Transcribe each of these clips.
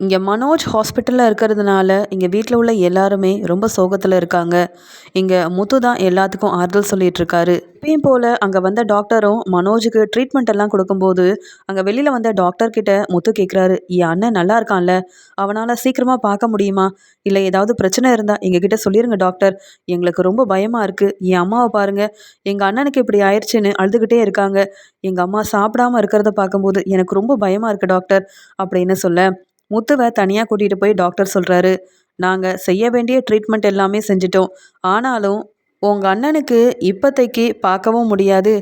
இங்கே மனோஜ் ஹாஸ்பிட்டலில் இருக்கிறதுனால இங்கே வீட்டில் உள்ள எல்லாருமே ரொம்ப சோகத்தில் இருக்காங்க. இங்கே முத்து தான் எல்லாத்துக்கும் ஆறுதல் சொல்லிட்டு இருக்காரு. எப்பயும் போல் அங்கே வந்த டாக்டரும் மனோஜுக்கு ட்ரீட்மெண்ட் எல்லாம் கொடுக்கும்போது அங்கே வெளியில் வந்த டாக்டர்கிட்ட முத்து கேட்குறாரு என் அண்ணன் நல்லா இருக்கான்ல அவனால் சீக்கிரமாக பார்க்க முடியுமா? இல்லை ஏதாவது பிரச்சனை இருந்தால் எங்ககிட்ட சொல்லிடுங்க டாக்டர் எங்களுக்கு ரொம்ப பயமாக இருக்குது என் அம்மாவை பாருங்கள் எங்கள் அண்ணனுக்கு இப்படி ஆயிடுச்சுன்னு அழுதுகிட்டே இருக்காங்க. எங்கள் அம்மா சாப்பிடாம இருக்கிறத பார்க்கும்போது எனக்கு ரொம்ப பயமாக இருக்குது டாக்டர் அப்படின்னு சொல்ல முத்துவை தனியாக கூட்டிகிட்டு போய் டாக்டர் சொல்கிறாரு நாங்கள் செய்ய வேண்டிய ட்ரீட்மெண்ட் எல்லாமே செஞ்சிட்டோம். ஆனாலும் உங்கள் அண்ணனுக்கு இப்போதைக்கு பார்க்கவும் முடியாது.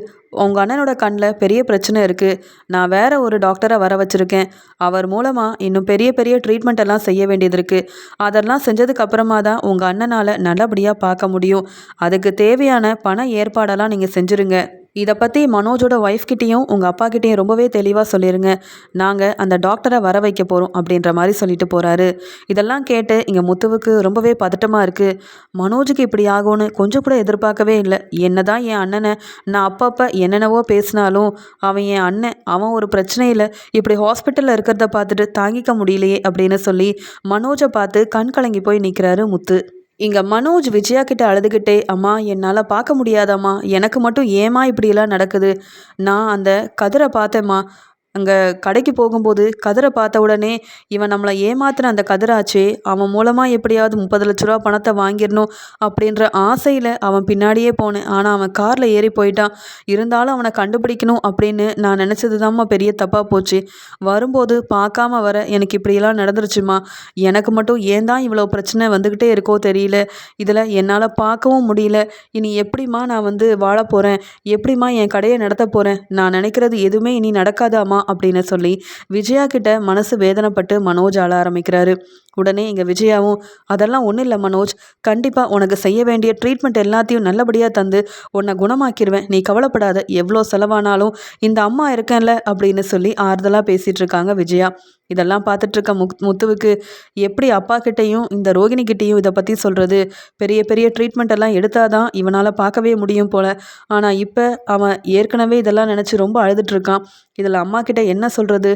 உங்கள் அண்ணனோட கண்ணில் பெரிய பிரச்சனை இருக்குது நான் வேற ஒரு டாக்டரை வர வச்சுருக்கேன். அவர் மூலமாக இன்னும் பெரிய பெரிய ட்ரீட்மெண்ட் எல்லாம் செய்ய வேண்டியது இருக்குது அதெல்லாம் செஞ்சதுக்கு அப்புறமா தான் உங்கள் அண்ணனால் நல்லபடியாக பார்க்க முடியும். அதுக்கு தேவையான பண ஏற்பாடெல்லாம் நீங்கள் செஞ்சுருங்க. இதை பற்றி மனோஜோட ஒய்ஃப்கிட்டேயும் உங்கள் அப்பா கிட்டேயும் ரொம்பவே தெளிவாக சொல்லிடுங்க நாங்கள் அந்த டாக்டரை வர வைக்க போகிறோம் அப்படின்ற மாதிரி சொல்லிட்டு போகிறாரு இதெல்லாம் கேட்டு இங்கே முத்துவுக்கு ரொம்பவே பதட்டமாக இருக்குது மனோஜுக்கு இப்படி ஆகும்னு கொஞ்சம் கூட எதிர்பார்க்கவே இல்லை. என்ன தான் என் அண்ணனை நான் அப்பப்போ என்னென்னவோ பேசினாலும் அவன் என் அண்ணன் அவன் ஒரு பிரச்சனையில் இப்படி ஹாஸ்பிட்டலில் இருக்கிறத பார்த்துட்டு தாங்கிக்க முடியலையே அப்படின்னு சொல்லி மனோஜை பார்த்து கண் கலங்கி போய் நிற்கிறாரு முத்து. இங்கே மனோஜ் விஜயா கிட்ட அழுதுகிட்டே அம்மா என்னால் பார்க்க முடியாதம்மா. எனக்கு மட்டும் ஏமா இப்படியெல்லாம் நடக்குது? நான் அந்த கதிரை பார்த்தேம்மா. அங்கே கடைக்கு போகும்போது கதிரை பார்த்த உடனே இவன் நம்மளை ஏமாத்தின அந்த கதிராச்சே அவன் மூலமாக எப்படியாவது முப்பது லட்ச ரூபா பணத்தை வாங்கிடணும் அப்படின்ற ஆசையில் அவன் பின்னாடியே போனேன். ஆனால் அவன் காரில் ஏறி போயிட்டான். இருந்தாலும் அவனை கண்டுபிடிக்கணும் அப்படின்னு நான் நினச்சது தான்மா பெரிய தப்பாக போச்சு. வரும்போது பார்க்காம வர எனக்கு இப்படியெல்லாம் நடந்துருச்சுமா. எனக்கு மட்டும் ஏன் தான் இவ்வளோ பிரச்சனை வந்துக்கிட்டே இருக்கோ தெரியல. இதில் என்னால் பார்க்கவும் முடியல. இனி எப்படிம்மா நான் வந்து வாழ போகிறேன் எப்படிம்மா என் கடையை நடத்த போகிறேன் நான் நினைக்கிறது எதுவுமே இனி நடக்காதாமா அப்படின்னு சொல்லி விஜயா கிட்ட மனசு வேதனைப்பட்டு மனோஜ் ஆள ஆரம்பிக்கிறாரு. உடனே இங்கே விஜயாவும் அதெல்லாம் ஒன்றும் இல்லை மனோஜ். கண்டிப்பாக உனக்கு செய்ய வேண்டிய ட்ரீட்மெண்ட் எல்லாத்தையும் நல்லபடியாக தந்து உன்னை குணமாக்கிடுவேன் நீ கவலைப்படாத. எவ்வளோ செலவானாலும் இந்த அம்மா இருக்கேன்ல அப்படின்னு சொல்லி ஆறுதலாக பேசிகிட்டு இருக்காங்க விஜயா. இதெல்லாம் பார்த்துட்ருக்க முக் முத் முத்துவுக்கு எப்படி அப்பா கிட்டேயும் இந்த ரோகிணி கிட்டேயும் இதை பற்றி சொல்கிறது பெரிய பெரிய ட்ரீட்மெண்ட் எல்லாம் எடுத்தால் தான் இவனால் பார்க்கவே முடியும் போல். ஆனால் இப்போ அவன் ஏற்கனவே இதெல்லாம் நினச்சி ரொம்ப அழுதுட்ருக்கான் இதில் அம்மா கிட்ட என்ன சொல்கிறது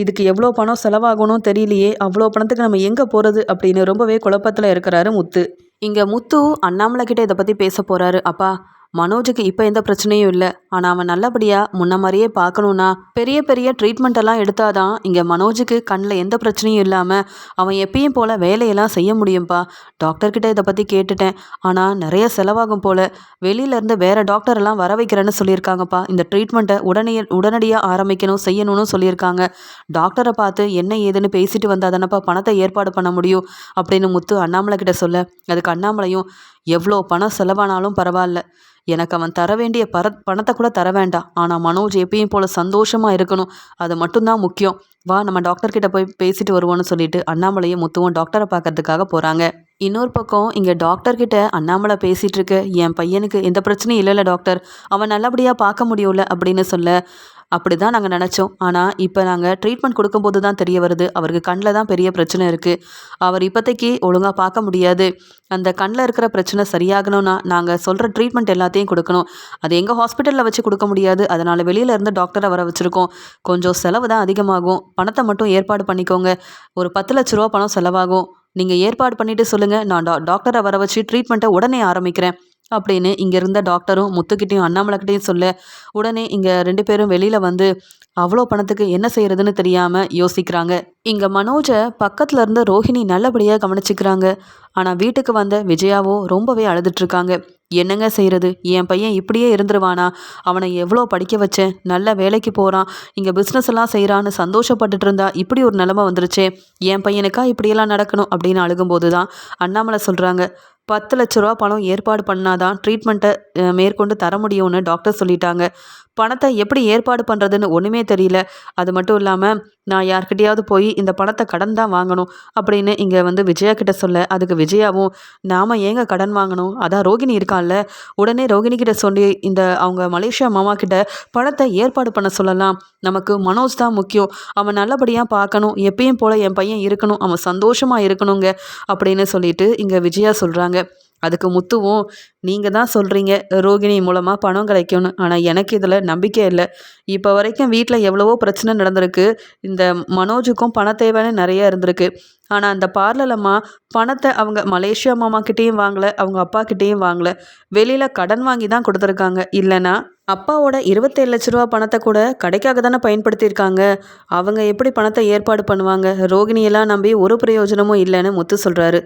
இதுக்கு எவ்வளோ பணம் செலவாகணும் தெரியலையே. அவ்வளோ பணத்துக்கு நம்ம எங்கே போகிறது அப்படின்னு ரொம்பவே குழப்பத்தில் இருக்கிறாரு முத்து. இங்கே முத்து அண்ணாமலை கிட்ட இதை பற்றி பேச போகிறாரு அப்பா. மனோஜுக்கு இப்போ எந்த பிரச்சனையும் இல்லை. ஆனால் அவன் நல்லபடியாக முன்ன மாதிரியே பார்க்கணுன்னா பெரிய பெரிய ட்ரீட்மெண்ட் எல்லாம் எடுத்தாதான் இங்கே மனோஜுக்கு கண்ணில் எந்த பிரச்சனையும் இல்லாமல் அவன் எப்பயும் போல் வேலையெல்லாம் செய்ய முடியும்ப்பா டாக்டர்கிட்ட இதை பற்றி கேட்டுட்டேன். ஆனால் நிறைய செலவாகும் போல். வெளியிலேருந்து வேறு டாக்டர் எல்லாம் வர வைக்கிறேன்னு சொல்லியிருக்காங்கப்பா. இந்த ட்ரீட்மெண்ட்டை உடனே உடனடியாக ஆரம்பிக்கணும் செய்யணும்னு சொல்லியிருக்காங்க. டாக்டரை பார்த்து என்ன ஏதுன்னு பேசிட்டு வந்தால் தானப்பா பணத்தை ஏற்பாடு பண்ண முடியும்? அப்படின்னு முத்து அண்ணாமலை கிட்ட சொல்ல. அதுக்கு அண்ணாமலையும் எவ்வளோ பணம் செலவானாலும் பரவாயில்ல. எனக்கு அவன் தர வேண்டிய பர பணத்தை கூட தர வேண்டாம். ஆனால் மனோஜ் எப்பயும் போல் சந்தோஷமாக இருக்கணும். அது மட்டும்தான் முக்கியம். வா நம்ம டாக்டர்கிட்ட போய் பேசிட்டு வருவோன்னு சொல்லிட்டு அண்ணாமலையும் முத்துவும் டாக்டரை பார்க்கறதுக்காக போகிறாங்க இன்னொரு பக்கம் இங்கே டாக்டர்கிட்ட அண்ணாமலை பேசிகிட்டு இருக்கு என் பையனுக்கு எந்த பிரச்சனையும் இல்லைல்ல டாக்டர் அவன் நல்லபடியாக பார்க்க முடியும்ல அப்படின்னு சொல்ல அப்படி தான் நாங்கள் நினச்சோம். ஆனால் இப்போ நாங்கள் ட்ரீட்மெண்ட் கொடுக்கும்போது தான் தெரிய வருது. அவருக்கு கண்ணில் தான் பெரிய பிரச்சனை இருக்குது அவர் இப்போதைக்கு ஒழுங்காக பார்க்க முடியாது. அந்த கண்ணில் இருக்கிற பிரச்சனை சரியாகணும்னா நாங்கள் சொல்கிற ட்ரீட்மெண்ட் எல்லாத்தையும் கொடுக்கணும். அது எங்கள் ஹாஸ்பிட்டலில் வச்சு கொடுக்க முடியாது. அதனால் வெளியில் இருந்து டாக்டரை வர வச்சுருக்கோம். கொஞ்சம் செலவு தான் அதிகமாகும். பணத்தை மட்டும் ஏற்பாடு பண்ணிக்கோங்க. ஒரு பத்து லட்ச ரூபா பணம் செலவாகும். நீங்கள் ஏற்பாடு பண்ணிவிட்டு சொல்லுங்கள் நான் டா டாக்டரை வர வச்சு ட்ரீட்மெண்ட்டை உடனே ஆரம்பிக்கிறேன். அப்படின்னு இங்கே இருந்த டாக்டரும் முத்துக்கிட்டையும் அண்ணாமலைக்கிட்டையும் சொல்ல உடனே இங்கே ரெண்டு பேரும் வெளியில் வந்து அவ்வளோ பணத்துக்கு என்ன செய்யறதுன்னு தெரியாமல் யோசிக்கிறாங்க. இங்கே மனோஜை பக்கத்தில் இருந்த ரோஹிணி நல்லபடியாக கவனிச்சுக்கிறாங்க. ஆனால் வீட்டுக்கு வந்த விஜயாவோ ரொம்பவே அழுதுட்ருக்காங்க. என்னங்க செய்கிறது என் பையன் இப்படியே இருந்துருவானா? அவனை எவ்வளோ படிக்க வச்சேன் நல்ல வேலைக்கு போகிறான் இங்கே பிஸ்னஸ் எல்லாம் செய்கிறான்னு சந்தோஷப்பட்டுட்டு இருந்தா இப்படி ஒரு நிலமை வந்துருச்சே. என் பையனுக்கா இப்படியெல்லாம் நடக்கணும் அப்படின்னு அழுகும்போது தான் அண்ணாமலை சொல்கிறாங்க பத்து லட்ச ரூபா பணம் ஏற்பாடு பண்ணாதான் ட்ரீட்மெண்ட்டை மேற்கொண்டு தர முடியும்னு டாக்டர் சொல்லிட்டாங்க. பணத்தை எப்படி ஏற்பாடு பண்ணுறதுன்னு ஒன்றுமே தெரியல. அது மட்டும் இல்லாமல் நான் யார்கிட்டையாவது போய் இந்த பணத்தை கடன் தான் வாங்கணும் அப்படின்னு இங்கே வந்து விஜயா கிட்ட சொல்ல அதுக்கு விஜயாவும் நாம் ஏங்க கடன் வாங்கணும்? அதான் ரோகிணி இருக்கான்ல. உடனே ரோகிணி கிட்ட சொல்லி இந்த அவங்க மலேசியா மாமா கிட்ட பணத்தை ஏற்பாடு பண்ண சொல்லலாம். நமக்கு மனோஜ் தான் முக்கியம். அவன் நல்லபடியாக பார்க்கணும். எப்பயும் போல் என் பையன் இருக்கணும். அவன் சந்தோஷமாக இருக்கணுங்க அப்படின்னு சொல்லிட்டு இங்கே விஜயா சொல்கிறாங்க அதுக்கு முத்துவும் நீங்கள் தான் சொல்கிறீங்க ரோகிணி மூலமாக பணம் கிடைக்கும்னு. ஆனால் எனக்கு இதில் நம்பிக்கை இல்லை. இப்போ வரைக்கும் வீட்டில் எவ்வளவோ பிரச்சனை நடந்திருக்கு. இந்த மனோஜுக்கும் பண தேவைன்னு நிறைய இருந்திருக்கு. ஆனால் அந்த பார்லர் அம்மா பணத்தை அவங்க மலேசியா மாமா கிட்டேயும் வாங்கலை அவங்க அப்பா கிட்டேயும் வாங்கலை. வெளியில் கடன் வாங்கி தான் கொடுத்துருக்காங்க. இல்லைன்னா அப்பாவோட இருபத்தேழு லட்ச ரூபா பணத்தை கூட கடைக்காக தானே பயன்படுத்தியிருக்காங்க. அவங்க எப்படி பணத்தை ஏற்பாடு பண்ணுவாங்க? ரோகிணியெல்லாம் நம்பி ஒரு பிரயோஜனமும் இல்லைன்னு முத்து சொல்கிறாரு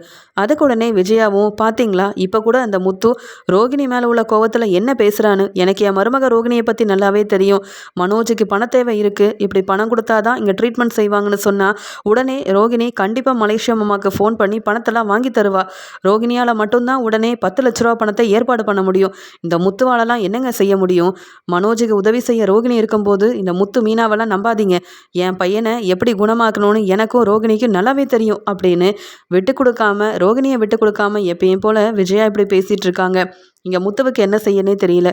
அதுக்கு உடனே விஜயாவும் பார்த்தீங்களா இப்போ கூட அந்த முத்து ரோகிணி மேலே உள்ள கோவத்தில் என்ன பேசுகிறான்னு எனக்கு என் மருமக ரோகிணியை பற்றி நல்லாவே தெரியும். மனோஜுக்கு பண தேவை இருக்குது இப்படி பணம் கொடுத்தா தான் இங்கே ட்ரீட்மெண்ட் செய்வாங்கன்னு சொன்னால் உடனே ரோகிணி கண்டிப்பாக மலேசியா அம்மாவுக்கு ஃபோன் பண்ணி பணத்தெல்லாம் வாங்கி தருவா. ரோகிணியால் மட்டும்தான் உடனே பத்து லட்ச ரூபா பணத்தை ஏற்பாடு பண்ண முடியும். இந்த முத்துவாலெல்லாம் என்னங்க செய்ய முடியும்? மனோஜுக்கு உதவி செய்ய ரோகிணி இருக்கும்போது இந்த முத்து மீனாவெல்லாம் நம்பாதீங்க. என் பையனை எப்படி குணமாக்கணும்னு எனக்கும் ரோகிணிக்கும் நல்லாவே தெரியும் அப்படின்னு விட்டு கொடுக்காம ரோகிணியை விட்டு கொடுக்காம எப்பயும் போல் விஜயா இப்படி பேசிகிட்டு இருக்காங்க. இங்கே முத்துவுக்கு என்ன செய்யனே தெரியல.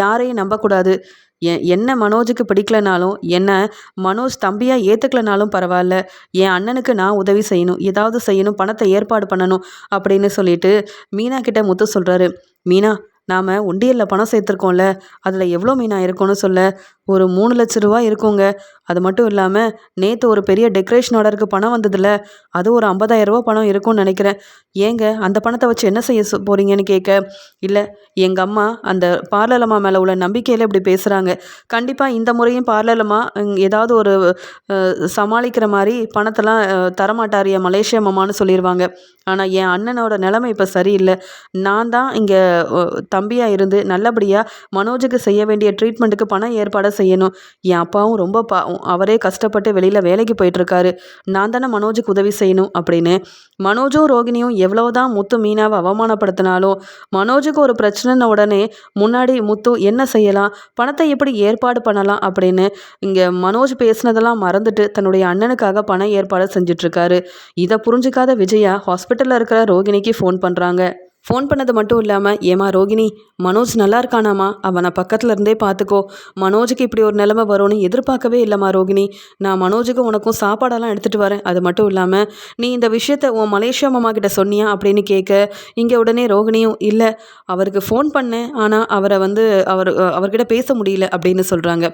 யாரையும் நம்பக்கூடாது. என் என்ன மனோஜுக்கு பிடிக்கலனாலும் என்ன மனோஜ் தம்பியாக ஏற்றுக்கலனாலும் பரவாயில்ல. என் அண்ணனுக்கு நான் உதவி செய்யணும். ஏதாவது செய்யணும் பணத்தை ஏற்பாடு பண்ணணும் அப்படின்னு சொல்லிட்டு மீனா கிட்ட முத்து சொல்கிறாரு மீனா நாம் உண்டியலில் பணம் சேர்த்துருக்கோம்ல அதில் எவ்வளோ மீனா இருக்கும்னு சொல்ல ஒரு மூணு லட்ச ரூபா இருக்குங்க. அது மட்டும் இல்லாமல் நேற்று ஒரு பெரிய டெக்கரேஷன் ஆர்டருக்கு பணம் வந்ததில்ல அது ஒரு ஐம்பதாயிரரூபா பணம் இருக்கும்னு நினைக்கிறேன். ஏங்க அந்த பணத்தை வச்சு என்ன செய்ய போகிறீங்கன்னு கேட்க இல்லை எங்கள் அம்மா அந்த பார்லலம்மா மேலே உள்ள நம்பிக்கையில் இப்படி பேசுகிறாங்க கண்டிப்பாக இந்த முறையும் பார்லலம்மா ஏதாவது ஒரு சமாளிக்கிற மாதிரி பணத்தெல்லாம் தரமாட்டார் என் மலேசிய மாமான்னு சொல்லிடுவாங்க ஆனால் என் அண்ணனோட நிலைமை இப்போ சரியில்லை. நான் தான் இங்கே தம்பியாக இருந்து நல்லபடியாக மனோஜுக்கு செய்ய வேண்டிய ட்ரீட்மெண்ட்டுக்கு பணம் ஏற்பாடு செய்யணும். என் அப்பாவும் ரொம்ப பாவம் அவரே கஷ்டப்பட்டு வெளியில் வேலைக்கு போயிட்டுருக்காரு. நான் தானே மனோஜுக்கு உதவி செய்யணும் அப்படின்னு. மனோஜும் ரோகிணியும் எவ்வளோதான் முத்து மீனாவை அவமானப்படுத்தினாலும் மனோஜுக்கு ஒரு பிரச்சனைன உடனே முன்னாடி முத்து என்ன செய்யலாம்? பணத்தை எப்படி ஏற்பாடு பண்ணலாம்? அப்படின்னு இங்கே மனோஜ் பேசினதெல்லாம் மறந்துட்டு தன்னுடைய அண்ணனுக்காக பண ஏற்பாடு செஞ்சிட்ருக்காரு இதை புரிஞ்சுக்காத விஜயா ஹாஸ்பிட்டலில் இருக்கிற ரோகிணிக்கு ஃபோன் பண்ணுறாங்க ஃபோன் பண்ணது மட்டும் இல்லாமல் ஏமா ரோகிணி மனோஜ் நல்லா இருக்கானாமா? அவனை பக்கத்தில் இருந்தே பார்த்துக்கோ மனோஜுக்கு இப்படி ஒரு நிலைமை வரும்னு எதிர்பார்க்கவே இல்லைம்மா ரோகிணி. நான் மனோஜுக்கு உனக்கும் சாப்பாடெல்லாம் எடுத்துகிட்டு வரேன். அது மட்டும் இல்லாமல் நீ இந்த விஷயத்த உன் மலேசியா மாமா கிட்ட சொன்னியா? அப்படின்னு கேட்க இங்கே உடனே ரோகிணியும் இல்லை அவருக்கு ஃபோன் பண்ணேன். ஆனால் அவரை வந்து அவர் அவர்கிட்ட பேச முடியல அப்படின்னு சொல்கிறாங்க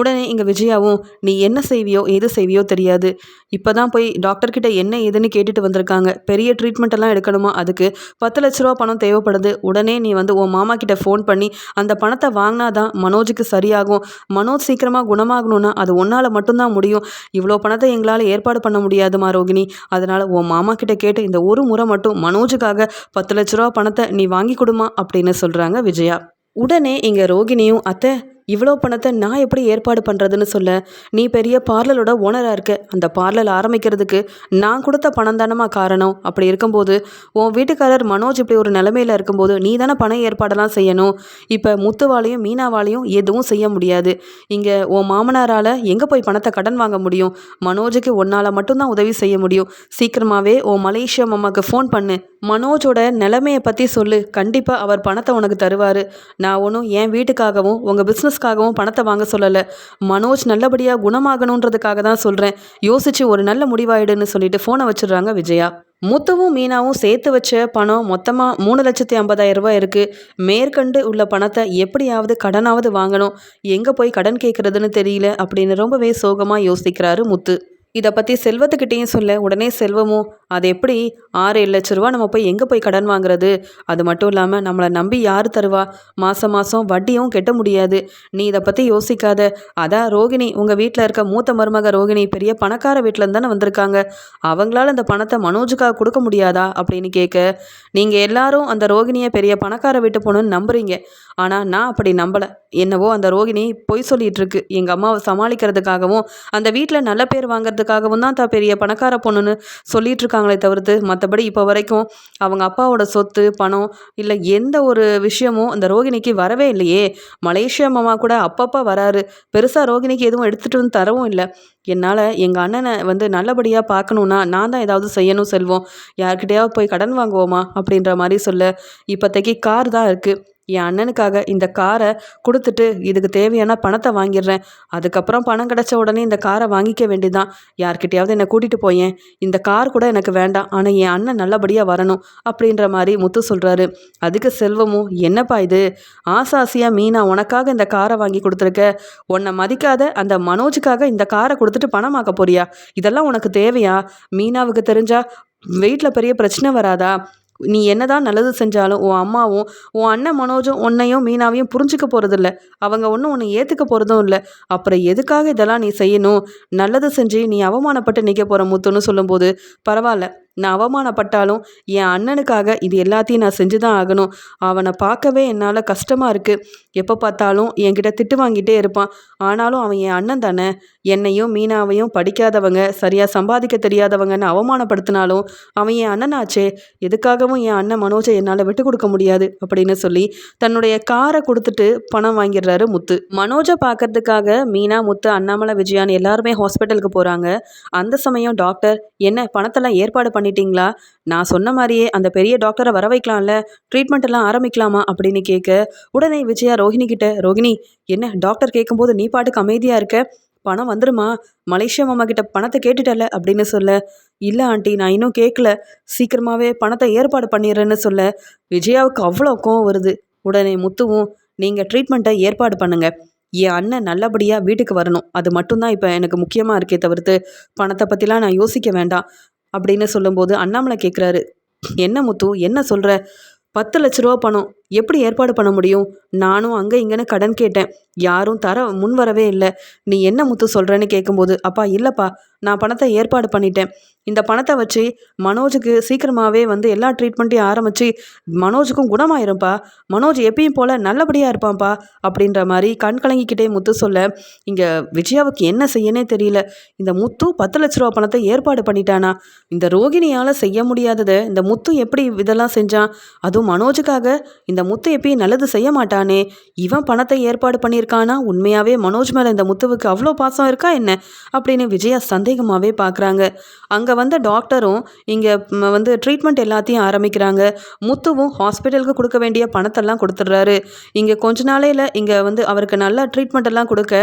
உடனே இங்கே விஜயாவும் நீ என்ன செய்வியோ எது செய்வியோ தெரியாது. இப்போ தான் போய் டாக்டர்கிட்ட என்ன ஏதுன்னு கேட்டுட்டு வந்திருக்காங்க. பெரிய ட்ரீட்மெண்ட் எல்லாம் எடுக்கணுமா? அதுக்கு பத்து லட்ச ரூபா பணம் தேவைப்படுது. உடனே நீ வந்து உன் மாமா கிட்ட ஃபோன் பண்ணி அந்த பணத்தை வாங்கினா தான் மனோஜுக்கு சரியாகும். மனோஜ் சீக்கிரமாக குணமாகணும்னா அது ஒன்னால் மட்டும்தான் முடியும். இவ்வளோ பணத்தை எங்களால் ஏற்பாடு பண்ண முடியாதுமா ரோகிணி? அதனால் உன் மாமா கிட்ட கேட்டு இந்த ஒரு முறை மட்டும் மனோஜுக்காக பத்து லட்ச ரூபா பணத்தை நீ வாங்கி கொடுமா அப்படின்னு சொல்கிறாங்க விஜயா. உடனே இங்கே ரோகிணியும் அத்தை இவ்வளோ பணத்தை நான் எப்படி ஏற்பாடு பண்ணுறதுன்னு சொல்ல? நீ பெரிய பார்லரோட ஓனராக இருக்க. அந்த பார்லர் ஆரம்பிக்கிறதுக்கு நான் கொடுத்த பணம் தானமா காரணம். அப்படி இருக்கும்போது உன் வீட்டுக்காரர் மனோஜ் இப்படி ஒரு நிலமையில் இருக்கும்போது நீ தானே பண ஏற்பாடெல்லாம் செய்யணும். இப்போ முத்துவாலையும் மீனாவாலையும் எதுவும் செய்ய முடியாது. இங்கே உன் மாமனாரால் எங்கே போய் பணத்தை கடன் வாங்க முடியும்? மனோஜுக்கு உன்னால் மட்டும்தான் உதவி செய்ய முடியும். சீக்கிரமாகவே உன் மலேசியா மாமாவுக்கு ஃபோன் பண்ணு. மனோஜோட நிலைமையை பற்றி சொல்லு. கண்டிப்பாக அவர் பணத்தை உனக்கு தருவார். நான் ஒன்றும் என் வீட்டுக்காகவும் உங்கள் பிஸ்னஸ்க்காகவும் பணத்தை வாங்க சொல்லலை. மனோஜ் நல்லபடியாக குணமாகணுன்றதுக்காக தான் சொல்கிறேன் யோசிச்சு ஒரு நல்ல முடிவாயிடுன்னு சொல்லிட்டு ஃபோனை வச்சிடுறாங்க விஜயா. முத்துவும் மீனாவும் சேர்த்து வச்ச பணம் மொத்தமாக மூணு லட்சத்தி ஐம்பதாயிரம் ரூபாய் இருக்குது மேற்கண்டு உள்ள பணத்தை எப்படியாவது கடனாவது வாங்கணும். எங்கே போய் கடன் கேட்குறதுன்னு தெரியல அப்படின்னு ரொம்பவே சோகமாக யோசிக்கிறாரு முத்து. இதை பற்றி செல்வத்துக்கிட்டேயும் சொல்ல உடனே செல்வமும் அது எப்படி? ஆறு ஏழு லட்ச ரூபா நம்ம போய் எங்கே போய் கடன் வாங்குறது? அது மட்டும் இல்லாமல் நம்மளை நம்பி யார் தருவா? மாதம் மாதம் வட்டியும் கெட்ட முடியாது. நீ இதை பற்றி யோசிக்காத. அதான் ரோகிணி உங்கள் வீட்டில் இருக்க மூத்த மருமக ரோகிணி பெரிய பணக்கார வீட்டில் தானே வந்திருக்காங்க. அவங்களால அந்த பணத்தை மனோஜுக்காக கொடுக்க முடியாதா? அப்படின்னு கேட்க நீங்கள் எல்லாரும் அந்த ரோகிணியை பெரிய பணக்கார வீட்டு போகணுன்னு நம்புறீங்க. ஆனால் நான் அப்படி நம்பலை. என்னவோ அந்த ரோகிணி பொய் சொல்லிட்டு இருக்கு. எங்கள் அம்மாவை சமாளிக்கிறதுக்காகவும் அந்த வீட்டில் நல்ல பேர் வாங்குறதுக்காகவும் தான் தான் பெரிய பணக்கார பொண்ணுன்னு சொல்லிட்டு இருக்காங்களே தவிர்த்து மற்றபடி இப்போ வரைக்கும் அவங்க அப்பாவோட சொத்து பணம் இல்லை எந்த ஒரு விஷயமும் அந்த ரோகிணிக்கு வரவே இல்லையே. மலேசியா மாமா கூட அப்பப்போ வராரு. பெருசாக ரோகிணிக்கு எதுவும் எடுத்துகிட்டு வந்து தரவும் இல்லை. என்னால் எங்கள் அண்ணனை வந்து நல்லபடியாக பார்க்கணுன்னா நான் தான் ஏதாவது செய்யணும் செல்வோம். யார்கிட்டயாவது போய் கடன் வாங்குவோமா அப்படின்ற மாதிரி சொல்ல இப்போதைக்கு கார் தான் இருக்குது என் அண்ணனுக்காக இந்த காரை கொடுத்துட்டு இதுக்கு தேவையான பணத்தை வாங்கிடுறேன். அதுக்கப்புறம் பணம் கிடைச்ச உடனே இந்த காரை வாங்கிக்க வேண்டியதான் யார்கிட்டயாவது என்னை கூட்டிகிட்டு போயேன். இந்த கார் கூட எனக்கு வேண்டாம். ஆனால் என் அண்ணன் நல்லபடியாக வரணும் அப்படின்ற மாதிரி முத்து சொல்கிறாரு அதுக்கு செல்வமும் என்னப்பா இது? ஆசாசியாக மீனா உனக்காக இந்த காரை வாங்கி கொடுத்துருக்க? உன்னை மதிக்காத அந்த மனோஜுக்காக இந்த காரை கொடுத்துட்டு பணமாக்க போறியா? இதெல்லாம் உனக்கு தேவையா? மீனாவுக்கு தெரிஞ்சா வீட்டில் பெரிய பிரச்சனை வராதா? நீ என்னதான் நல்லது செஞ்சாலும் உன் அம்மாவும் உன் அண்ணன் மனோஜும் உன்னையும் மீனாவையும் புரிஞ்சுக்க போகிறதில்ல அவங்க ஒன்றும் உன்னை ஏற்றுக்க போகிறதும் இல்லை. அப்புறம் எதுக்காக இதெல்லாம் நீ செய்யணும்? நல்லது செஞ்சு நீ அவமானப்பட்டு நிற்க போகிற முத்துன்னு சொல்லும்போது பரவாயில்ல. நான் அவமானப்பட்டாலும் என் அண்ணனுக்காக இது எல்லாத்தையும் நான் செஞ்சு தான் ஆகணும். அவனை பார்க்கவே என்னால் கஷ்டமாக இருக்குது எப்போ பார்த்தாலும் என்கிட்ட திட்டு வாங்கிட்டே இருப்பான். ஆனாலும் அவன் என் அண்ணன் தானே. என்னையும் மீனாவையும் படிக்காதவங்க சரியாக சம்பாதிக்க தெரியாதவங்கன்னு அவமானப்படுத்தினாலும் அவன் என் அண்ணனாச்சே. எதுக்காகவும் என் அண்ணன் மனோஜை என்னால் விட்டு கொடுக்க முடியாது அப்படின்னு சொல்லி தன்னுடைய காரை கொடுத்துட்டு பணம் வாங்கிடுறாரு முத்து. மனோஜை பார்க்கறதுக்காக மீனா முத்து அண்ணாமலை விஜயான் எல்லாருமே ஹாஸ்பிட்டலுக்கு போகிறாங்க அந்த சமயம் டாக்டர் என்ன பணத்தெல்லாம் ஏற்பாடு பண்ணி பண்ணிட்டீங்களா? நான் சொன்ன மாதிரியே அந்த பெரிய டாக்டரை வர வைக்கலாம்ல ட்ரீட்மெண்ட் எல்லாம் ஆரம்பிக்கலாமா அப்படின்னு கேட்க உடனே விஜயா ரோஹிணி கிட்ட ரோஹிணி என்ன டாக்டர் கேட்கும்போது நீ பாட்டுக்கு அமைதியாக இருக்க? பணம் வந்துருமா? மலேசியா மாமா கிட்ட பணத்தை கேட்டுட்டல அப்படின்னு சொல்ல இல்லை ஆண்டி நான் இன்னும் கேட்கல. சீக்கிரமாகவே பணத்தை ஏற்பாடு பண்ணிடுறேன்னு சொல்ல. விஜயாவுக்கு அவ்வளோ கோவம் வருது. உடனே முத்துவும் நீங்கள் ட்ரீட்மெண்ட்டை ஏற்பாடு பண்ணுங்க. என் அண்ணன் நல்லபடியாக வீட்டுக்கு வரணும். அது மட்டும்தான் இப்போ எனக்கு முக்கியமாக இருக்கே தவிர்த்து பணத்தை பற்றிலாம் நான் யோசிக்க வேண்டாம். அப்படின்னு சொல்லும்போது அண்ணாமலை கேட்குறாரு என்ன முத்து என்ன சொல்கிற பத்து லட்ச ரூபா பணம் எப்படி ஏற்பாடு பண்ண முடியும்? நானும் அங்கே இங்கேன்னு கடன் கேட்டேன். யாரும் தர முன் வரவே இல்லை. நீ என்ன முத்து சொல்கிறேன்னு கேட்கும்போது அப்பா இல்லைப்பா நான் பணத்தை ஏற்பாடு பண்ணிட்டேன். இந்த பணத்தை வச்சு மனோஜுக்கு சீக்கிரமாகவே வந்து எல்லா ட்ரீட்மெண்ட்டையும் ஆரம்பித்து மனோஜுக்கும் குணமாயிரும்ப்பா மனோஜ் எப்பயும் போல் நல்லபடியாக இருப்பான்ப்பா அப்படின்ற மாதிரி கண் கலங்கிக்கிட்டே முத்து சொல்ல இங்கே விஜயாவுக்கு என்ன செய்யனே தெரியல. இந்த முத்து பத்து லட்ச ரூபா பணத்தை ஏற்பாடு பண்ணிட்டானா? இந்த ரோகிணியால் செய்ய முடியாததை இந்த முத்து எப்படி இதெல்லாம் செஞ்சான்? அதுவும் மனோஜுக்காக இந்த முத்து எப்பயும் நல்லது செய்ய மாட்டானே. இவன் பணத்தை ஏற்பாடு பண்ணியிருக்கானா? உண்மையாகவே மனோஜ் மேலே இந்த முத்துவுக்கு அவ்வளோ பாசம் இருக்கா என்ன? அப்படின்னு விஜயா சந்தேகமாகவே பார்க்குறாங்க அங்கே வந்த டாக்டரும் இங்கே வந்து ட்ரீட்மெண்ட் எல்லாத்தையும் ஆரம்பிக்கிறாங்க. முத்துவும் ஹாஸ்பிட்டலுக்கு கொடுக்க வேண்டிய பணத்தெல்லாம் கொடுத்துட்றாரு. இங்கே கொஞ்ச நாளையில் இங்கே வந்து அவருக்கு நல்ல ட்ரீட்மெண்ட் எல்லாம் கொடுக்க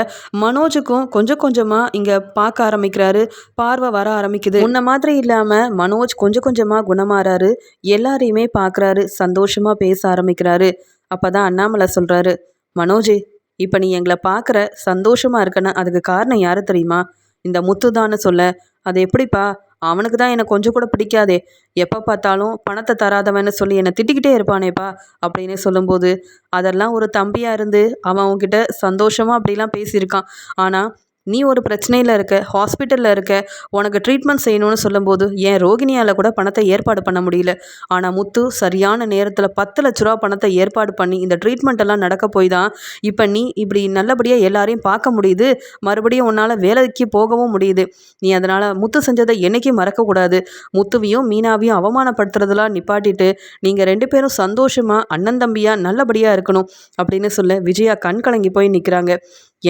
மனோஜுக்கும் கொஞ்சம் கொஞ்சமாக இங்கே பார்க்க ஆரம்பிக்கிறாரு. பார்வை வர ஆரம்பிக்குது. முன்ன மாதிரி இல்லாமல் மனோஜ் கொஞ்சம் கொஞ்சமாக குணமாறாரு. எல்லாரையுமே பார்க்குறாரு. சந்தோஷமாக பேச ஆரம்பிக்கிறாரு. அப்போ தான் அண்ணாமலை சொல்கிறாரு மனோஜி இப்போ நீ எங்களை பார்க்குற சந்தோஷமாக இருக்கன்னு அதுக்கு காரணம் யார் தெரியுமா? இந்த முத்து தான்னு சொல்ல. அது எப்படிப்பா? அவனுக்கு தான் என்னை கொஞ்சம் கூட பிடிக்காதே. எப்போ பார்த்தாலும் பணத்தை தராதவன்னு சொல்லி என்னை திட்டிக்கிட்டே இருப்பானேப்பா அப்படின்னு சொல்லும்போது அதெல்லாம் ஒரு தம்பியாக இருந்து அவன் அவன்கிட்ட சந்தோஷமாக அப்படிலாம் பேசியிருக்கான். ஆனால் நீ ஒரு பிரச்சனையில் இருக்க ஹாஸ்பிட்டலில் இருக்க உனக்கு ட்ரீட்மெண்ட் செய்யணும்னு சொல்லும்போது என் ரோகிணியால் கூட பணத்தை ஏற்பாடு பண்ண முடியல. ஆனால் முத்து சரியான நேரத்தில் பத்து லட்ச ரூபா பணத்தை ஏற்பாடு பண்ணி இந்த ட்ரீட்மெண்ட் எல்லாம் நடக்க போய் தான் இப்போ நீ இப்படி நல்லபடியாக எல்லாரையும் பார்க்க முடியுது. மறுபடியும் உன்னால் வேலைக்கு போகவும் முடியுது. நீ அதனால் முத்து செஞ்சதை என்றைக்கும் மறக்கக்கூடாது. முத்துவையும் மீனாவையும் அவமானப்படுத்துறதெல்லாம் நிப்பாட்டிட்டு நீங்கள் ரெண்டு பேரும் சந்தோஷமாக அண்ணன் தம்பியாக நல்லபடியாக இருக்கணும் அப்படின்னு சொல்ல விஜயா கண் கலங்கி போய் நிற்கிறாங்க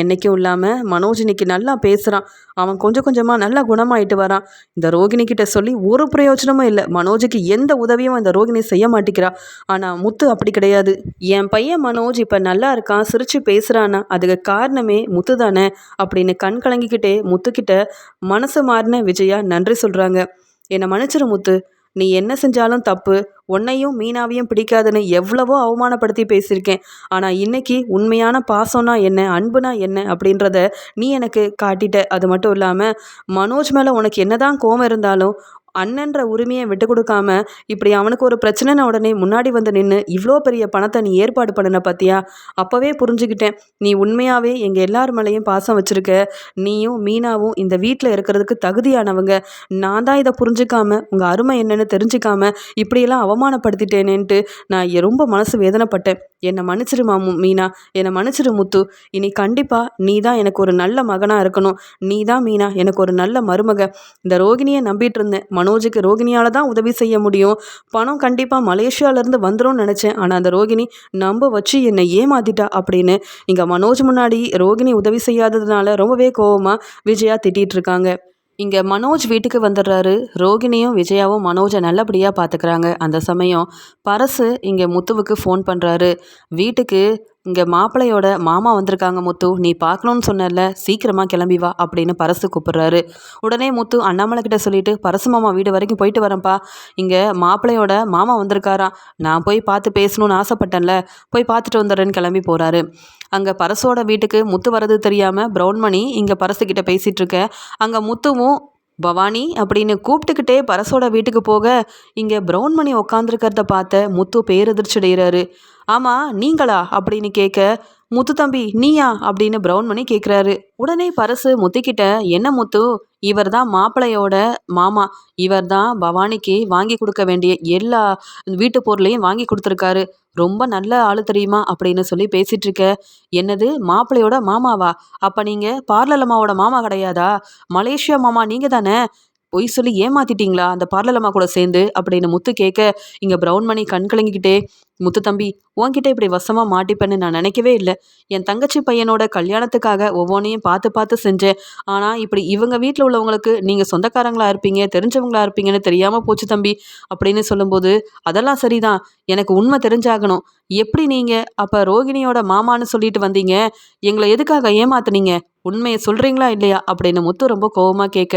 என்றைக்கும் இல்லாமல் மனோஜ் இன்னைக்கு நல்லா பேசுகிறான் அவன் கொஞ்சம் கொஞ்சமாக நல்லா குணமாயிட்டு வரான். இந்த ரோகிணி கிட்ட சொல்லி ஒரு பிரயோஜனமும் இல்லை. மனோஜுக்கு எந்த உதவியும் இந்த ரோகிணி செய்ய மாட்டேங்கிறா. ஆனால் முத்து அப்படி கிடையாது. என் பையன் மனோஜ் இப்போ நல்லா இருக்கான் சிரித்து பேசுகிறானா அதுக்கு காரணமே முத்து தானே அப்படின்னு கண் கலங்கிக்கிட்டே முத்துக்கிட்ட மனசு மாறின விஜயா நன்றி சொல்கிறாங்க என்னை மன்னிச்சிரு முத்து. நீ என்ன செஞ்சாலும் தப்பு. உன்னையும் மீனாவையும் பிடிக்காதுன்னு எவ்வளவோ அவமானப்படுத்தி பேசியிருக்கேன். ஆனால் இன்னைக்கு உண்மையான பாசம்னா என்ன அன்புனா என்ன அப்படின்றத நீ எனக்கு காட்டிட்ட. அது மட்டும் இல்லாமல் மனோஜ் மேலே உனக்கு என்னதான் கோவம் இருந்தாலும் அண்ணன்ற உரிமையை விட்டு கொடுக்காம இப்படி அவனுக்கு ஒரு பிரச்சனைன உடனே முன்னாடி வந்து நின்று இவ்வளோ பெரிய பணத்தை நீ ஏற்பாடு பண்ணின பார்த்தியா அப்போவே புரிஞ்சுக்கிட்டேன். நீ உண்மையாகவே எங்கள் எல்லார் மேலேயும் பாசம் வச்சுருக்க. நீயும் மீனாவும் இந்த வீட்டில் இருக்கிறதுக்கு தகுதியானவங்க. நான் தான் இதை புரிஞ்சுக்காம உங்கள் அருமை என்னன்னு தெரிஞ்சுக்காம இப்படியெல்லாம் அவமானப்படுத்திட்டேனேன்ட்டு நான் ரொம்ப மனசு வேதனைப்பட்டேன். என்னை மன்னிச்சிரு மாமு மீனா. என்னை மன்னிச்சிரு முத்து. இனி கண்டிப்பாக நீ தான் எனக்கு ஒரு நல்ல மகனாக இருக்கணும். நீ தான் மீனா எனக்கு ஒரு நல்ல மருமக. இந்த ரோகிணியை நம்பிட்டு இருந்தேன். மனோஜுக்கு ரோகிணியால் தான் உதவி செய்ய முடியும். பணம் கண்டிப்பாக மலேசியாவிலேருந்து வந்துடும் நினச்சேன். ஆனால் அந்த ரோகிணி நம்ப வச்சு என்னை ஏமாத்திட்டா? அப்படின்னு. இங்கே மனோஜ் முன்னாடி ரோகிணி உதவி செய்யாததுனால ரொம்பவே கோவமாக விஜயா திட்டிகிட்டு இருக்காங்க. இங்கே மனோஜ் வீட்டுக்கு வந்துடுறாரு. ரோகிணியும் விஜயாவும் மனோஜை நல்லபடியாக பார்த்துக்கிறாங்க அந்த சமயம் பரசு இங்கே முத்துவுக்கு ஃபோன் பண்ணுறாரு வீட்டுக்கு இங்கே மாப்பிள்ளையோட மாமா வந்திருக்காங்க முத்து. நீ பார்க்கணுன்னு சொன்னல சீக்கிரமாக கிளம்பி வா அப்படின்னு பரசு கூப்பிடுறாரு. உடனே முத்து அண்ணாமலை கிட்ட சொல்லிட்டு பரசு மாமா வீடு வரைக்கும் போயிட்டு வரேன்ப்பா. இங்கே மாப்பிள்ளையோட மாமா வந்திருக்காராம் நான் போய் பார்த்து பேசணும்னு ஆசைப்பட்டேன்ல. போய் பார்த்துட்டு வந்துடுறேன்னு கிளம்பி போகிறாரு அங்கே பரசோட வீட்டுக்கு முத்து வர்றது தெரியாமல் ப்ரௌன்மணி இங்கே பரசுக்கிட்ட பேசிகிட்டு இருக்க. அங்கே முத்துவும் பவானி அப்படின்னு கூப்பிட்டுக்கிட்டே பரசோட வீட்டுக்கு போக இங்கே ப்ரௌன்மணி உக்காந்துருக்கிறத பார்த்த முத்து பேரதிர்ச்சி அடைகிறாரு. ஆமாம் நீங்களா? அப்படின்னு கேட்க முத்து தம்பி நீயா? அப்படின்னு ப்ரௌன்மணி கேட்குறாரு உடனே பரசு முத்துக்கிட்ட என்ன முத்து? இவர் தான் மாப்பிள்ளையோட மாமா. இவர் தான் பவானிக்கு வாங்கி கொடுக்க வேண்டிய எல்லா வீட்டு பொருளையும் வாங்கி கொடுத்துருக்காரு. ரொம்ப நல்ல ஆளு தெரியுமா? அப்படின்னு சொல்லி பேசிட்டு இருக்க என்னது? மாப்பிள்ளையோட மாமாவா? அப்ப நீங்க பார்லர் அம்மாவோட மாமா கிடையாதா? மலேசியா மாமா நீங்க தானே? பொய் சொல்லி ஏமாத்திட்டீங்களா அந்த பார்லலம்மா அம்மா கூட சேர்ந்து? அப்படின்னு முத்து கேட்க இங்க பிரவுன் மணி கண் கலங்கிக்கிட்டே முத்து தம்பி உன்கிட்ட இப்படி வசமாக மாட்டிப்பேன்னு நான் நினைக்கவே இல்லை. என் தங்கச்சி பையனோட கல்யாணத்துக்காக ஒவ்வொன்றையும் பார்த்து பார்த்து செஞ்சேன். ஆனால் இப்படி இவங்க வீட்டில் உள்ளவங்களுக்கு நீங்கள் சொந்தக்காரங்களா இருப்பீங்க தெரிஞ்சவங்களா இருப்பீங்கன்னு தெரியாமல் போச்சு தம்பி அப்படின்னு சொல்லும்போது அதெல்லாம் சரிதான். எனக்கு உண்மை தெரிஞ்சாகணும். எப்படி நீங்கள் அப்போ ரோகிணியோட மாமான்னு சொல்லிட்டு வந்தீங்க? எங்களை எதுக்காக ஏமாத்துனீங்க? உண்மையை சொல்கிறீங்களா இல்லையா? அப்படின்னு முத்து ரொம்ப கோபமாக கேட்க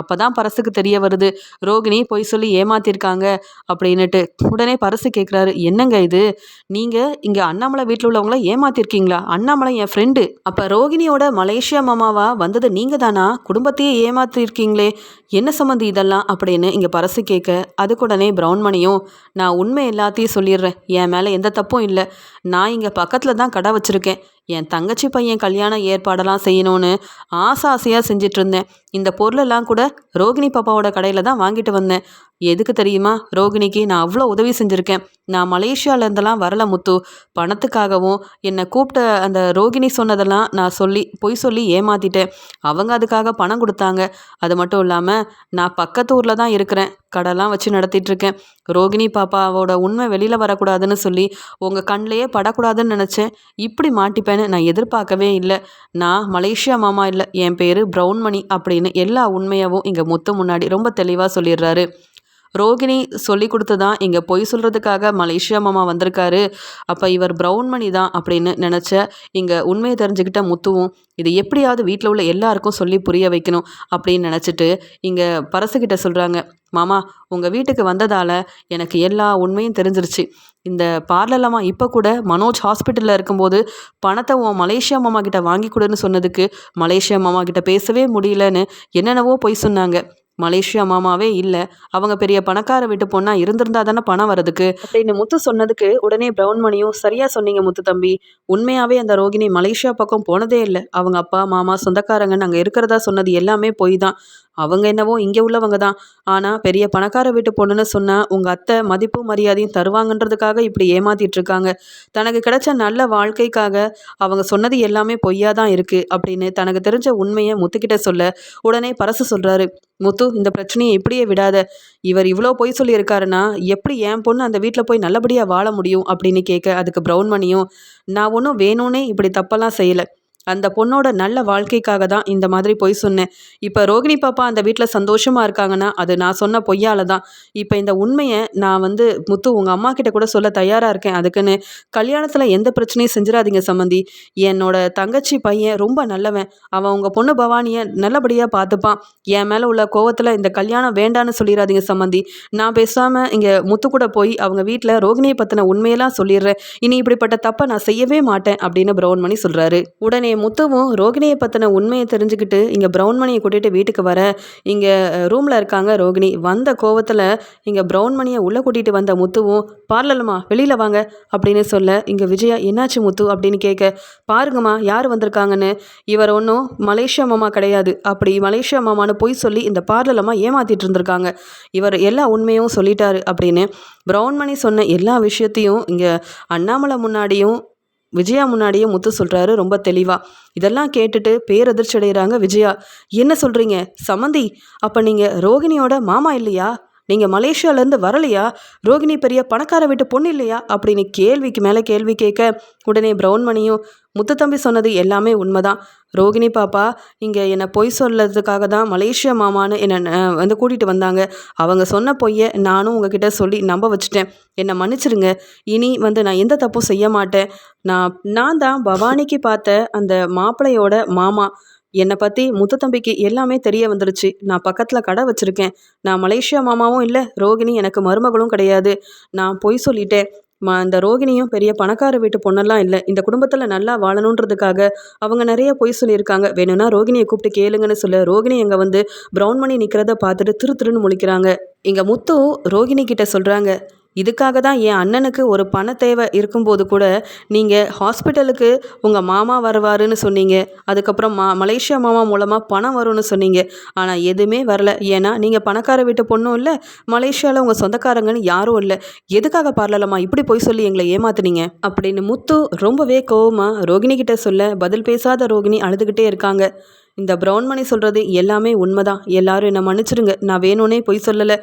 அப்போ தான் பரசுக்கு தெரிய வருது. ரோகிணி பொய் சொல்லி ஏமாத்திருக்காங்க. அப்படின்னுட்டு உடனே பரசு கேட்குறாரு என்னங்க இது? நீங்கள் இங்கே அண்ணாமலை வீட்டில் உள்ளவங்கள ஏமாத்திருக்கீங்களா? அண்ணாமலை என் ஃப்ரெண்டு அப்போ ரோகிணியோட மலேசியா மாமாவா வந்தது நீங்கள் தானா குடும்பத்தையே ஏமாத்திருக்கீங்களே. என்ன சம்மந்தி இதெல்லாம்? அப்படின்னு இங்கே பரசு கேட்க அதுக்குடனே பிரவுன்மணியும் நான் உண்மை எல்லாத்தையும் சொல்லிடுறேன். என் மேலே எந்த தப்பும் இல்லை. நான் இங்கே பக்கத்தில் தான் கடை வச்சுருக்கேன். என் தங்கச்சி பையன் கல்யாண ஏற்பாடெல்லாம் செய்யணும்னு ஆசை ஆசையாக செஞ்சிட்டு இருந்தேன். இந்த பொருளெல்லாம் கூட ரோகிணி பாப்பாவோட கடையில் தான் வாங்கிட்டு வந்தேன். எதுக்கு தெரியுமா? ரோகிணிக்கு நான் அவ்வளோ உதவி செஞ்சுருக்கேன். நான் மலேசியாவிலேருந்தெல்லாம் வரல முத்து. பணத்துக்காகவும் என்னை கூப்பிட்ட அந்த ரோகிணி சொன்னதெல்லாம் நான் சொல்லி பொய் சொல்லி ஏமாத்திட்டேன். அவங்க அதுக்காக பணம் கொடுத்தாங்க. அது மட்டும் இல்லாமல் நான் பக்கத்து ஊரில் தான் இருக்கிறேன். கடைலாம் வச்சு நடத்திட்டுருக்கேன். ரோகிணி பாப்பாவோட உண்மை வெளியில் வரக்கூடாதுன்னு சொல்லி உங்கள் கண்ணிலையே படக்கூடாதுன்னு நினச்சேன். இப்படி மாட்டிப்பேன்னு நான் எதிர்பார்க்கவே இல்லை. நான் மலேசியா மாமா இல்லை என் பேர் ப்ரௌன்மணி அப்படின்னு எல்லா உண்மையாகவும் இங்கே முத்து முன்னாடி ரொம்ப தெளிவாக சொல்லிடுறாரு. ரோகிணி சொல்லி கொடுத்து தான் இங்கே பொய் சொல்கிறதுக்காக மலேசியா மாமா வந்திருக்காரு. அப்போ இவர் ப்ரௌன் மணி தான் அப்படின்னு நினச்ச இங்கே உண்மையை தெரிஞ்சுக்கிட்ட முத்துவும் இது எப்படியாவது வீட்டில் உள்ள எல்லாருக்கும் சொல்லி புரிய வைக்கணும் அப்படின்னு நினச்சிட்டு இங்கே பரசுக்கிட்ட சொல்கிறாங்க மாமா உங்கள் வீட்டுக்கு வந்ததால் எனக்கு எல்லா உண்மையும் தெரிஞ்சிருச்சு. இந்த பார்லலம்மா இப்போ கூட மனோஜ் ஹாஸ்பிட்டலில் இருக்கும்போது பணத்தை உன் மலேசியா மாமா கிட்ட வாங்கி கொடுன்னு சொன்னதுக்கு மலேசியா மாமா கிட்ட பேசவே முடியலன்னு என்னென்னவோ பொய் சொன்னாங்க. மலேசியா மாமாவே இல்லை. அவங்க பெரிய பணக்கார வீட்டு பொண்ணா இருந்திருந்தா தானே பணம் வரதுக்கு அப்படின்னு முத்து சொன்னதுக்கு உடனே பிரவுன் மணியும் சரியா சொன்னீங்க முத்து தம்பி. உண்மையாவே அந்த ரோகிணி மலேசியா பக்கம் போனதே இல்லை. அவங்க அப்பா மாமா சொந்தக்காரங்கன்னு அங்கே இருக்கிறதா சொன்னது எல்லாமே பொய் தான். அவங்க என்னவோ இங்கே உள்ளவங்க தான். ஆனால் பெரிய பணக்கார வீட்டு பொண்ணுன்னு சொன்னால் உங்கள் அத்தை மதிப்பு மரியாதையும் தருவாங்கன்றதுக்காக இப்படி ஏமாத்திட்டு இருக்காங்க தனக்கு கிடைச்ச நல்ல வாழ்க்கைக்காக அவங்க சொன்னது எல்லாமே பொய்யா தான் இருக்குது அப்படின்னு தனக்கு தெரிஞ்ச உண்மையை முத்துக்கிட்ட சொல்ல உடனே பரசு சொல்கிறாரு முத்து இந்த பிரச்சனையை இப்படியே விடாத. இவர் இவ்வளோ பொய் சொல்லியிருக்காருன்னா எப்படி என் பொண்ணு அந்த வீட்டில் போய் நல்லபடியாக வாழ முடியும்? அப்படின்னு கேட்க அதுக்கு ப்ரௌன் மணியும் நான் ஒன்றும் வேணும்னே இப்படி தப்பெல்லாம் செய்யலை. அந்த பொண்ணோட நல்ல வாழ்க்கைக்காக தான் இந்த மாதிரி பொய் சொன்னேன். இப்போ ரோகிணி பாப்பா அந்த வீட்டில் சந்தோஷமாக இருக்காங்கன்னா அது நான் சொன்ன பொய்யால தான். இப்போ இந்த உண்மையை நான் வந்து முத்து உங்கள் அம்மா கிட்ட கூட சொல்ல தயாராக இருக்கேன். அதுக்குன்னு கல்யாணத்தில் எந்த பிரச்சனையும் செஞ்சிடாதீங்க சம்மந்தி என்னோட தங்கச்சி பையன் ரொம்ப நல்லவன். அவன் உங்கள் பொண்ணு பவானியை நல்லபடியாக பார்த்துப்பான். என் மேலே உள்ள கோவத்தில் இந்த கல்யாணம் வேண்டான்னு சொல்லிடாதீங்க சம்மந்தி நான் பேசாமல் இங்கே முத்து கூட போய் அவங்க வீட்டில் ரோகிணியை பற்றின உண்மையெல்லாம் சொல்லிடுறேன். இனி இப்படிப்பட்ட தப்பை நான் செய்யவே மாட்டேன் அப்படின்னு பிரவுன் மணி சொல்கிறாரு உடனே முத்துவும் ரோகிணியை பற்றின உண்மையை தெரிஞ்சுக்கிட்டு இங்கே ப்ரௌன்மணியை கூட்டிகிட்டு வீட்டுக்கு வர. இங்கே ரூமில் இருக்காங்க ரோகிணி. வந்த கோவத்தில் இங்கே ப்ரௌன்மணியை உள்ளே கூட்டிகிட்டு வந்த முத்துவும் பார்லலம்மா வெளியில் வாங்க. அப்படின்னு சொல்ல இங்கே விஜயா என்னாச்சு முத்து? அப்படின்னு கேட்க பாருங்கம்மா யார் வந்திருக்காங்கன்னு? இவர் ஒன்றும் மலேசியா மாமா கிடையாது. அப்படி மலேசியா மாமான்னு போய் சொல்லி இந்த பார்லலம்மா ஏமாத்திட்டு இருந்திருக்காங்க. இவர் எல்லா உண்மையும் சொல்லிட்டாரு அப்படின்னு ப்ரௌன்மணி சொன்ன எல்லா விஷயத்தையும் இங்கே அண்ணாமலை முன்னாடியும் விஜயா முன்னாடியே முத்து சொல்கிறாரு ரொம்ப தெளிவாக இதெல்லாம் கேட்டுட்டு பேரதிர்ச்சி அடைகிறாங்க விஜயா. என்ன சொல்கிறீங்க சமந்தி அப்போ நீங்கள் ரோகிணியோட மாமா இல்லையா? நீங்கள் மலேசியாவிலேருந்து வரலையா? ரோகிணி பெரிய பணக்கார வீட்டு பொண்ணு இல்லையா? அப்படின்னு கேள்விக்கு மேலே கேள்வி கேட்க உடனே பிரவுன்மணியும் முத்துத்தம்பி சொன்னது எல்லாமே உண்மைதான். ரோகிணி பாப்பா இங்கே என்னை பொய் சொல்லதுக்காக தான் மலேசியா மாமான்னு என்னை வந்து கூட்டிகிட்டு வந்தாங்க. அவங்க சொன்ன பொய்யை நானும் உங்ககிட்ட சொல்லி நம்ப வச்சுட்டேன். என்னை மன்னிச்சிடுங்க இனி வந்து நான் எந்த தப்பும் செய்ய மாட்டேன். நான் நான் தான் பவானிக்கு பார்த்த அந்த மாப்பிள்ளையோட மாமா. என்னை பற்றி முத்துத்தம்பிக்கு எல்லாமே தெரிய வந்துருச்சு. நான் பக்கத்தில் கடை வச்சுருக்கேன். நான் மலேசியா மாமாவும் இல்லை ரோகிணி எனக்கு மருமகளும் கிடையாது. நான் பொய் சொல்லிட்டேன். மா இந்த ரோகிணியும் பெரிய பணக்கார வீட்டு பொண்ணெல்லாம் இல்லை. இந்த குடும்பத்தில் நல்லா வாழணுன்றதுக்காக அவங்க நிறைய பொய் சொல்லியிருக்காங்க. வேணும்னா ரோகிணியை கூப்பிட்டு கேளுங்கன்னு சொல்ல ரோகிணி அங்கே வந்து ப்ரௌன் மணி நிற்கிறத பார்த்துட்டு திரு திருன்னு முழிக்கிறாங்க. இங்கே முத்து ரோகிணி கிட்ட சொல்கிறாங்க இதுக்காக தான் என் அண்ணனுக்கு ஒரு பண தேவை இருக்கும்போது கூட நீங்கள் ஹாஸ்பிட்டலுக்கு உங்கள் மாமா வருவாருன்னு சொன்னீங்க. அதுக்கப்புறம் மா மலேசியா மாமா மூலமாக பணம் வரும்னு சொன்னீங்க. ஆனால் எதுவுமே வரல. ஏன்னா நீங்கள் பணக்கார வீட்டு பொண்ணும் இல்லை மலேசியாவில் உங்கள் சொந்தக்காரங்கன்னு யாரும் இல்லை. எதுக்காக பாரலம்மா? இப்படி போய் சொல்லி எங்களை ஏமாத்துனீங்க? அப்படின்னு முத்து ரொம்பவே கோவமாக ரோகிணி கிட்ட சொல்ல பதில் பேசாத ரோகிணி அழுதுகிட்டே இருக்காங்க. இந்த ப்ரௌன் மணி சொல்கிறது எல்லாமே உண்மைதான். எல்லாரும் என்னை மன்னிச்சிடுங்க நான் வேணும்னே பொய் சொல்லலை.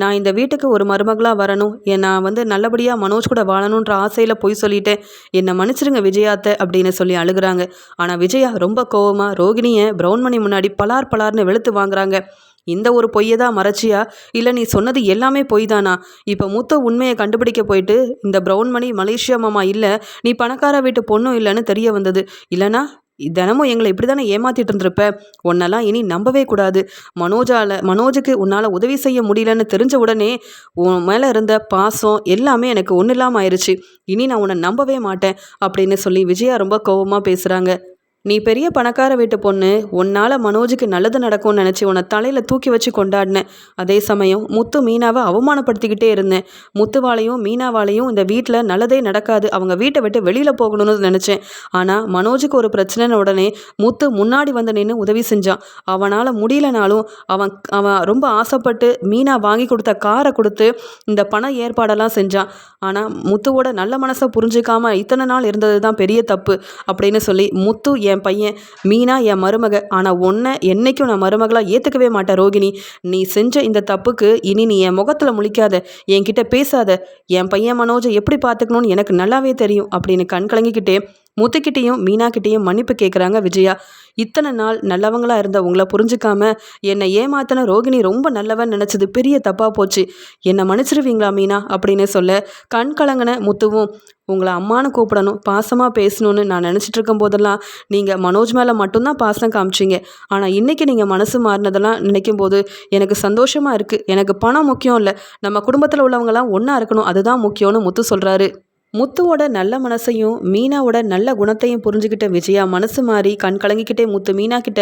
நான் இந்த வீட்டுக்கு ஒரு மருமகளாக வரணும். நான் வந்து நல்லபடியாக மனோஜ் கூட வாழணுன்ற ஆசையில் பொய் சொல்லிட்டேன். என்னை மன்னிச்சிடுங்க விஜயாத்தை அப்படின்னு சொல்லி அழுகுறாங்க. ஆனால் விஜயா ரொம்ப கோவமாக ரோகிணியை ப்ரௌன் மணி முன்னாடி பலார் பலார்னு வெளுத்து வாங்குறாங்க. இந்த ஒரு பொய்யை தான் மறைச்சியா? இல்லை நீ சொன்னது எல்லாமே பொய் தானா இப்போ மூத்த உண்மையை கண்டுபிடிக்க போயிட்டு இந்த ப்ரௌன் மணி மலேசியா மாமா இல்லை நீ பணக்கார வீட்டு பொண்ணும் இல்லைன்னு தெரிய வந்தது. இல்லைனா தினமும் எங்களை இப்படி தானே ஏமாற்றிட்டு இருந்திருப்ப? உன்னெல்லாம் இனி நம்பவே கூடாது. மனோஜால மனோஜுக்கு உன்னால் உதவி செய்ய முடியலன்னு தெரிஞ்ச உடனே உன் மேலே இருந்த பாசம் எல்லாமே எனக்கு ஒன்றும் இல்லாமல் ஆயிடுச்சு இனி நான் உன்னை நம்பவே மாட்டேன் அப்படின்னு சொல்லி விஜயா ரொம்ப கோபமாக பேசுகிறாங்க நீ பெரிய பணக்கார வீட்டு பொண்ணு உன்னால் மனோஜுக்கு நல்லது நடக்கும்னு நினச்சி உன்னை தலையில் தூக்கி வச்சு கொண்டாடினேன். அதே சமயம் முத்து மீனாவை அவமானப்படுத்திக்கிட்டே இருந்தேன். முத்துவாலையும் மீனாவாலையும் இந்த வீட்டில் நல்லதே நடக்காது. அவங்க வீட்டை விட்டு வெளியில் போகணும்னு நினச்சேன். ஆனால் மனோஜுக்கு ஒரு பிரச்சனைன்னு உடனே முத்து முன்னாடி வந்து நின்று உதவி செஞ்சான். அவனால் முடியலனாலும் அவன் அவன் ரொம்ப ஆசைப்பட்டு மீனா வாங்கி கொடுத்த காரை கொடுத்து இந்த பண ஏற்பாடெல்லாம் செஞ்சான். ஆனால் முத்துவோட நல்ல மனசை புரிஞ்சுக்காம இத்தனை நாள் இருந்தது தான் பெரிய தப்பு அப்படின்னு சொல்லி முத்து என் பையன். மீனா என் மருமக. ஆனால் உன்னை என்றைக்கும் நான் மருமகளாக ஏற்றுக்கவே மாட்டேன் ரோகிணி. நீ செஞ்ச இந்த தப்புக்கு இனி நீ என் முகத்தில் முழிக்காத. என்கிட்ட பேசாத. என் பையன் மனோஜை எப்படி பார்த்துக்கணும்னு எனக்கு நல்லாவே தெரியும் அப்படின்னு கண் கலங்கிக்கிட்டே முத்துக்கிட்டேயும் மீனாக்கிட்டேயும் மன்னிப்பு கேட்குறாங்க விஜயா. இத்தனை நாள் நல்லவங்களாக இருந்த உங்களை புரிஞ்சுக்காம என்னை ஏமாத்தின ரோகிணி ரொம்ப நல்லவன் நினச்சது பெரிய தப்பாக போச்சு. என்னை மன்னிச்சிருவீங்களா மீனா அப்படின்னு சொல்ல கண் கலங்கின முத்துவும் உங்களை அம்மானு கூப்பிடணும் பாசமாக பேசணும்னு நான் நினச்சிட்டு இருக்கும் போதெல்லாம் நீங்கள் மனோஜ் மேலே மட்டும்தான் பாசம் காமிச்சிங்க. ஆனால் இன்றைக்கி நீங்கள் மனசு மாறினதெல்லாம் நினைக்கும் போது எனக்கு சந்தோஷமாக இருக்குது எனக்கு பணம் முக்கியம் இல்லை. நம்ம குடும்பத்தில் உள்ளவங்களாம் ஒன்றா இருக்கணும். அதுதான் முக்கியம்னு முத்து சொல்கிறாரு முத்துவோட நல்ல மனசையும் மீனாவோட நல்ல குணத்தையும் புரிஞ்சுக்கிட்ட விஜயா மனசு மாறி கண் கலங்கிக்கிட்டே முத்து மீனா கிட்ட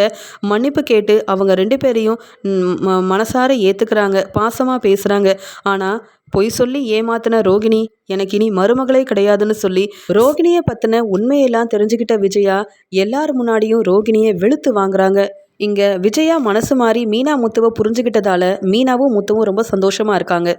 மன்னிப்பு கேட்டு அவங்க ரெண்டு பேரையும் மனசார ஏற்றுக்கிறாங்க பாசமாக பேசுகிறாங்க ஆனால் பொய் சொல்லி ஏமாத்தின ரோகிணி எனக்கு இனி மருமகளே கிடையாதுன்னு சொல்லி ரோகிணியை பற்றின உண்மையெல்லாம் தெரிஞ்சுக்கிட்ட விஜயா எல்லார் முன்னாடியும் ரோகிணியை வெளுத்து வாங்குறாங்க. இங்கே விஜயா மனசு மாறி மீனா முத்துவை புரிஞ்சுக்கிட்டதால மீனாவும் முத்துவும் ரொம்ப சந்தோஷமாக இருக்காங்க.